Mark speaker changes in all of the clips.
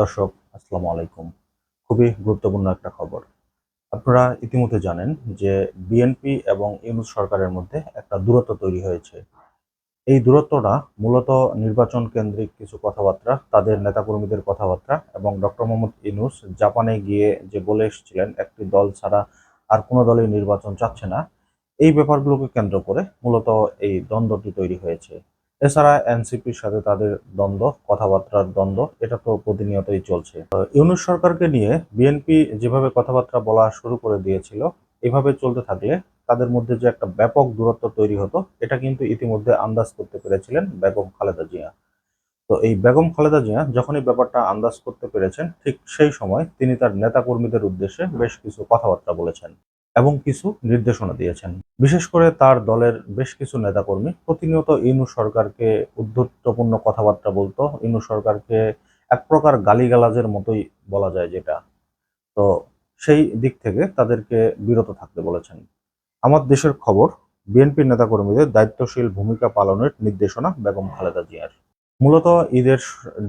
Speaker 1: দর্শক, আসসালামু আলাইকুম। খুবই গুরুত্বপূর্ণ একটা খবর। আপনারা ইতিমধ্যে জানেন যে বিএনপি এবং ইউনুস সরকারের মধ্যে একটা দূরত্ব তৈরি হয়েছে। এই দূরত্বটা মূলত নির্বাচন কেন্দ্রিক কিছু কথাবার্তা, তাদের নেতাকর্মীদের কথাবার্তা এবং ডক্টর মোহাম্মদ ইউনুস জাপানে গিয়ে যে বলে এসেছিলেন, একটি দল ছাড়া আর কোনো দলই নির্বাচন চাচ্ছে না, এই ব্যাপারগুলোকে কেন্দ্র করে মূলত এই দ্বন্দ্বটি তৈরি হয়েছে। এছাড়া এনসিপির সাথে তাদের দ্বন্দ্ব, কথাবার্তার দ্বন্দ্ব, এটা তো প্রতিনিয়তই চলছে। ইউনূস সরকারকে নিয়ে বিএনপি যেভাবে কথাবার্তা বলা শুরু করে দিয়েছিল, এভাবে চলতে থাকলে তাদের মধ্যে যে একটা ব্যাপক দূরত্ব তৈরি হতো, এটা কিন্তু ইতিমধ্যে আন্দাজ করতে পেরেছিলেন বেগম খালেদা জিয়া। তো এই বেগম খালেদা জিয়া যখনই ব্যাপারটা আন্দাজ করতে পেরেছেন, ঠিক সেই সময় তিনি তার নেতাকর্মীদের উদ্দেশ্যে বেশ কিছু কথাবার্তা বলেছেন। এবং কিছু নির্দেশনা দিয়েছেন। বিশেষ করে তার দলের বেশ কিছু নেতাকর্মী, প্রতিনিয়ত ইনু সরকারকে উদ্ধত্তপূর্ণ কথাবার্তা বলতো। ইনু সরকারকে এক প্রকার গালিগালাজের মতোই বলা যায় যেটা। তো সেই দিক থেকে তাদেরকে বিরত থাকতে বলেছেন। আমার দেশের খবর, বিএনপির নেতাকর্মীদের দায়িত্বশীল ভূমিকা পালনের নির্দেশনা বেগম খালেদা জিয়ার। মূলত ঈদের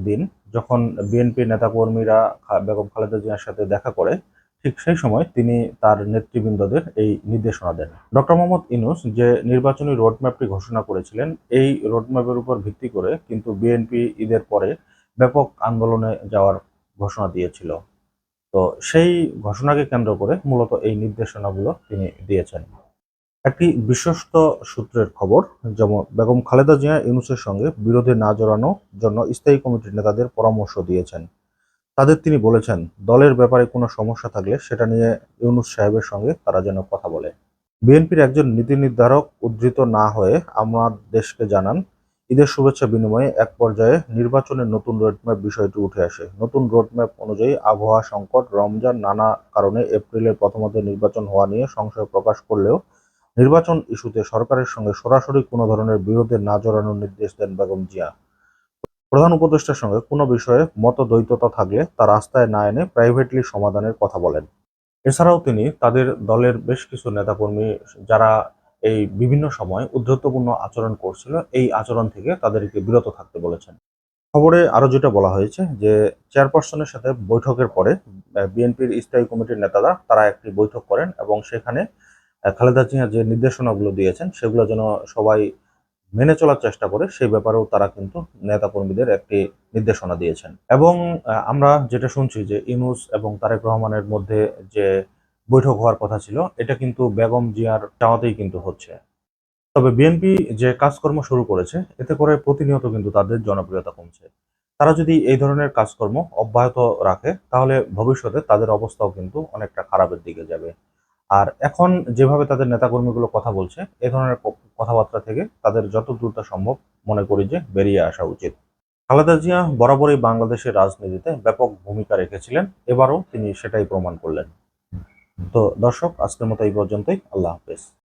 Speaker 1: দিন যখন বিএনপির নেতাকর্মীরা বেগম খালেদা জিয়ার সাথে দেখা করে ঠিক সেই সময় তিনি তার নেতৃবৃন্দদের এই নির্দেশনা দেন। ডক্টর মোহাম্মদ ইনুস যে নির্বাচনী রোডম্যাপটি ঘোষণা করেছিলেন, এই রোডম্যাপের উপর ভিত্তি করে কিন্তু বিএনপি ঈদের পরে ব্যাপক আন্দোলনে যাওয়ার ঘোষণা দিয়েছিল। তো সেই ঘোষণাকে কেন্দ্র করে মূলত এই নির্দেশনাগুলো তিনি দিয়েছেন। একটি বিশ্বস্ত সূত্রের খবর, যেমন বেগম খালেদা জিয়া ইউনুসের সঙ্গে বিরোধে না জড়ানোর জন্য স্থায়ী কমিটির নেতাদের পরামর্শ দিয়েছেন। তাদের তিনি বলেছেন, দলের ব্যাপারে কোনো সমস্যা থাকলে সেটা নিয়ে ইউনুস সাহেবের সঙ্গে তারা যেন কথা বলে। বিএনপির একজন নীতি নির্ধারক উদ্ধৃত না হয়ে আমার দেশকে জানান, ঈদের শুভেচ্ছা বিনিময়ে এক পর্যায়ে নির্বাচনের নতুন রোডম্যাপ বিষয়টি উঠে আসে। নতুন রোডম্যাপ অনুযায়ী আবহাওয়া সংকট, রমজান নানা কারণে এপ্রিলের প্রথমার্ধে নির্বাচন হওয়া নিয়ে সংশয় প্রকাশ করলেও নির্বাচন ইস্যুতে সরকারের সঙ্গে সরাসরি কোনো ধরনের বিরোধে না জড়ানোর নির্দেশ দেন বেগম জিয়া। প্রধান উপদেষ্টার সঙ্গে কোনো বিষয়ে মতদ্বৈততা থাকলে তা রাস্তায় না এনে প্রাইভেটলি সমাধানের কথা বলেন। এছাড়াও তিনি তাদের দলের বেশ কিছু নেতাকর্মী যারা এই বিভিন্ন সময় উদ্ধতপূর্ণ আচরণ করছিল, এই আচরণ থেকে তাদেরকে বিরত থাকতে বলেছেন। খবরে আরও যেটা বলা হয়েছে যে, চেয়ারপারসনের সাথে বৈঠকের পরে বিএনপির স্থায়ী কমিটির নেতারা তারা একটি বৈঠক করেন এবং সেখানে খালেদা জিয়া যে নির্দেশনাগুলো দিয়েছেন, সেগুলো যেন সবাই মেনে চলার চেষ্টা করে, সেই ব্যাপারেও তারা কিন্তু নেতাকর্মীদের একটি নির্দেশনা দিয়েছেন। এবং আমরা যেটা শুনছি যে ইনুস এবং তারেক রহমানের মধ্যে যে বৈঠক হওয়ার কথা ছিল, এটা কিন্তু বেগম জিয়ার চাওয়াতেই কিন্তু হচ্ছে। তবে বিএনপি যে কাজকর্ম শুরু করেছে, এতে করে প্রতিনিয়ত কিন্তু তাদের জনপ্রিয়তা কমছে। তারা যদি এই ধরনের কাজকর্ম অব্যাহত রাখে, তাহলে ভবিষ্যতে তাদের অবস্থাও কিন্তু অনেকটা খারাপের দিকে যাবে। আর এখন যেভাবে তাদের নেতাকর্মীগুলো কথা বলছে, এ ধরনের কথাবার্তা থেকে তাদের যত দ্রুত সম্ভব মনে করি যে বেরিয়ে আসা উচিত। খালেদা জিয়া বরাবরই বাংলাদেশের রাজনীতিতে ব্যাপক ভূমিকা রেখেছিলেন, এবারও তিনি সেটাই প্রমাণ করলেন। তো দর্শক, আজকের মতো এই পর্যন্তই। আল্লাহ হাফেজ।